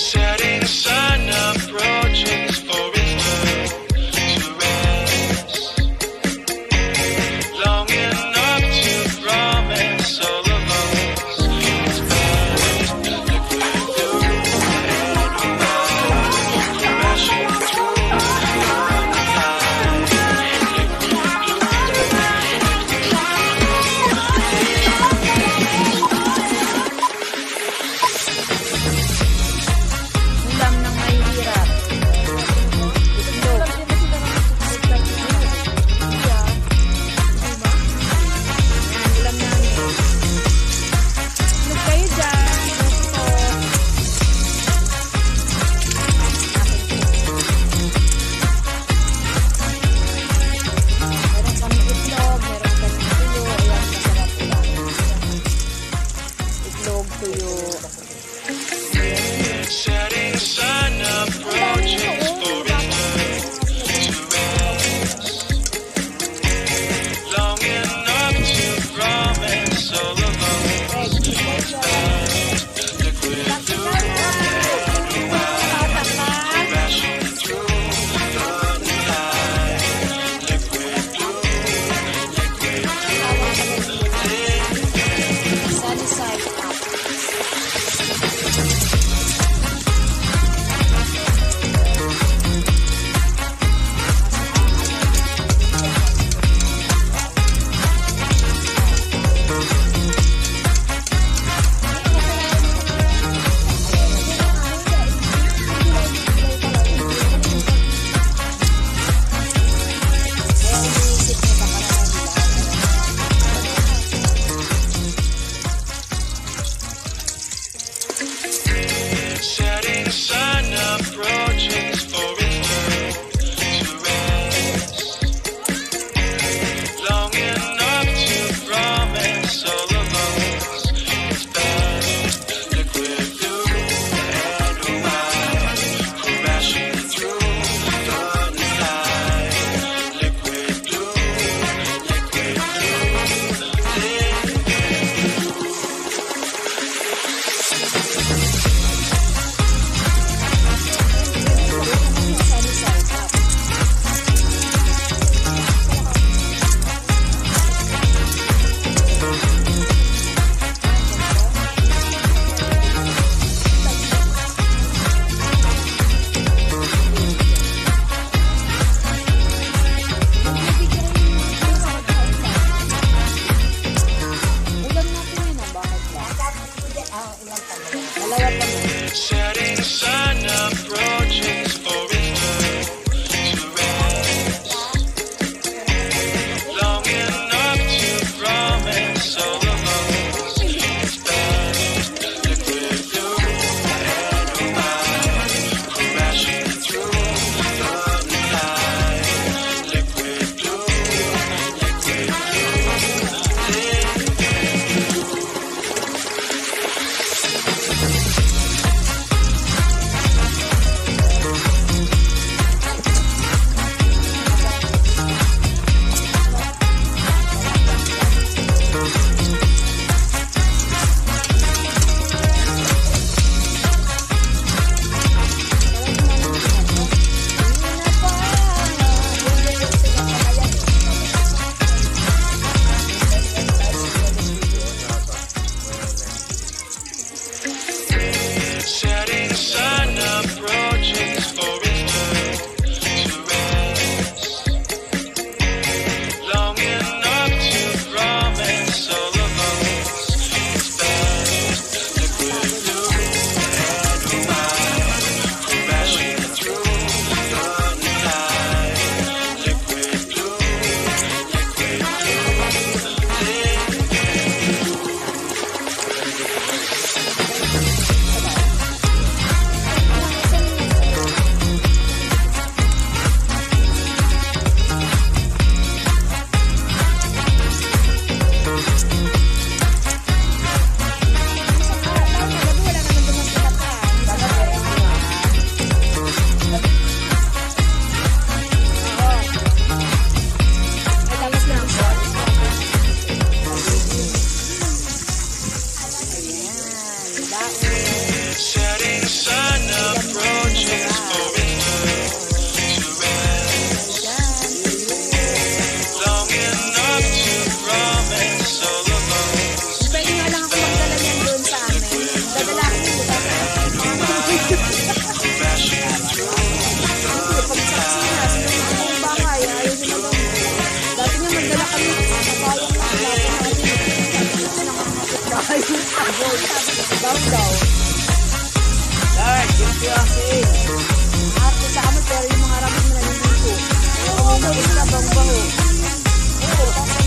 said sabi ko, daw daw. Lord, yung kasi. Arte sa amin, pero yung mga ramon na nandito. Oo, ka bang baho. Oo,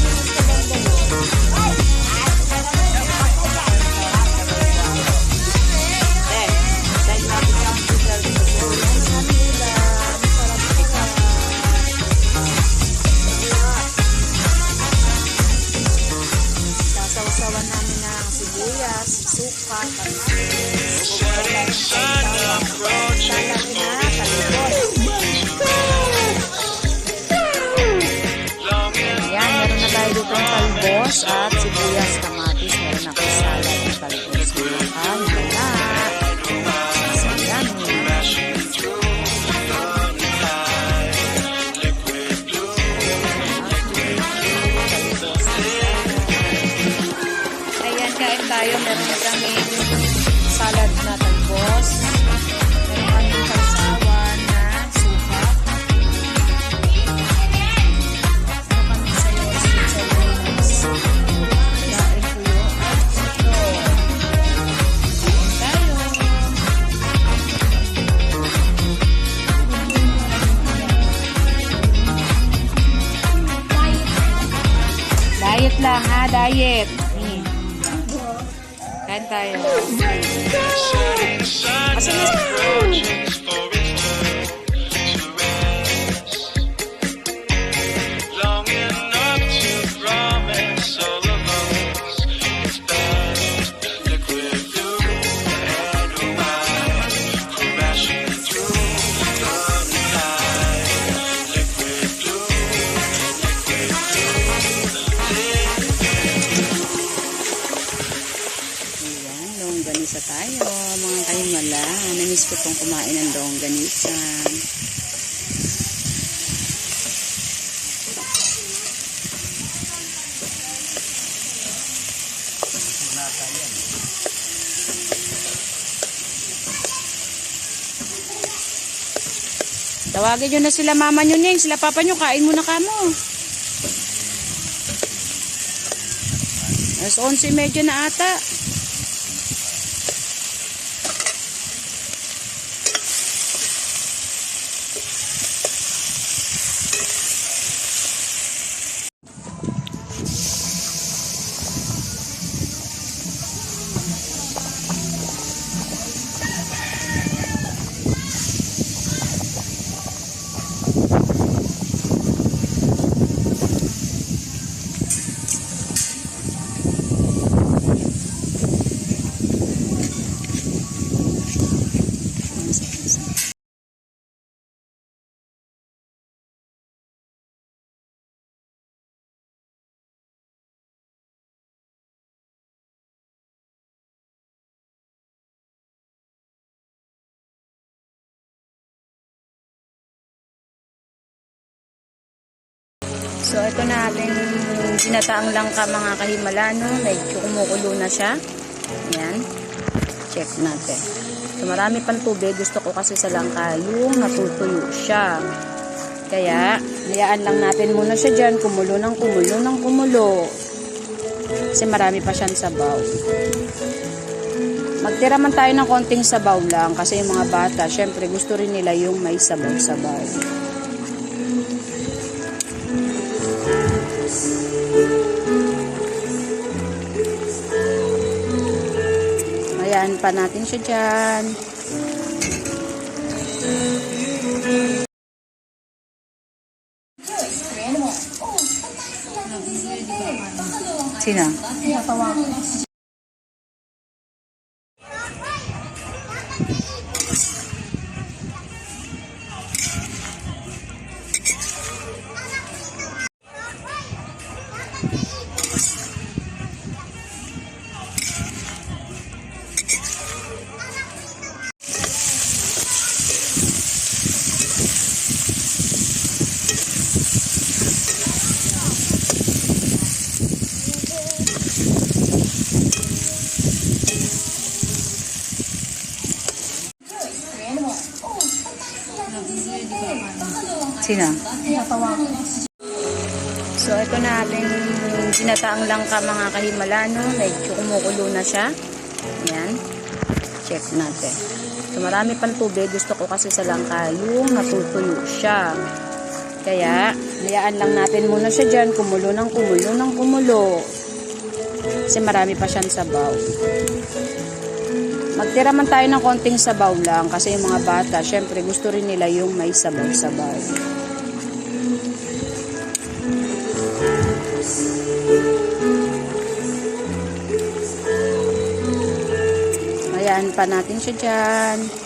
Slash at Sibuyas Tama. Diet lang ha, diet. Hmm. Kain tayo. Asan na- Tawagin nyo na sila mama nyo, Ning. Sila papa nyo, kain muna ka mo. Alas 11.30 na ata. So, ito na ating ginataang langka mga kahimala, no? Medyo kumukulo na siya. Ayan. Check natin. So, marami pang tubig. Gusto ko kasi sa langka yung natutuyo siya. Kaya, hayaan lang natin muna siya dyan. Kumulo ng kumulo ng kumulo. Kasi marami pa siyang sabaw. Magtira man tayo ng konting sabaw lang kasi yung mga bata, syempre gusto rin nila yung may sabaw-sabaw. Ayan pa natin siya dyan. Sino? Sino? So, ito na ating ginataang langka mga kahimala, no? Medyo kumukulo na siya. Ayan. Check natin. So, marami pang tubig. Gusto ko kasi sa langka yung natutuyo siya. Kaya, hayaan lang natin muna siya dyan. Kumulo ng kumulo ng kumulo. Kasi marami pa siyang sabaw. Magtira man tayo ng konting sabaw lang kasi yung mga bata, syempre gusto rin nila yung may sabaw-sabaw. Pa natin siya dyan.